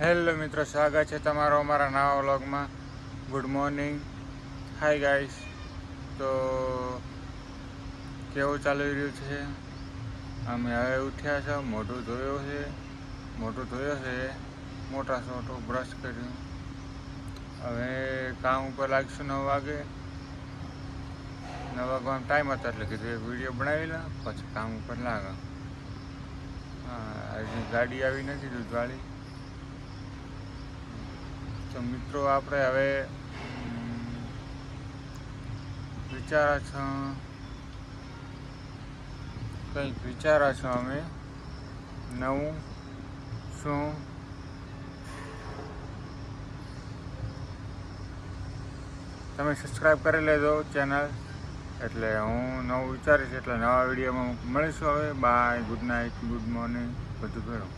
Hello મિત્રો, સ્વાગત છે તમારો અમારા નવા વ્લોગમાં. ગુડ મોર્નિંગ હાય ગાઈસ તો કેવું ચાલી રહ્યું છે? અમે હવે ઉઠ્યા છો, મોઢું ધોયો છે. મોઢું ધોયો છે, મોટા મોટું બ્રશ કર્યું. હવે કામ ઉપર લાગશું નવ વાગે. નવ વાગવાનો ટાઈમ હતો એટલે કીધું એક વીડિયો બનાવી લે પછી કામ ઉપર લાગે. હા, હજી ગાડી આવી નથી, દૂધવાળી. તો મિત્રો, આપણે હવે વિચારા છો? કંઈક વિચારા છો અમે? નવું? શું? તમે સબસ્ક્રાઈબ કરી લેજો ચેનલ એટલે હું નવું વિચારીશ એટલે નવા વિડીયોમાં મળીશું હવે. Bye good night good morning બધું ભેળું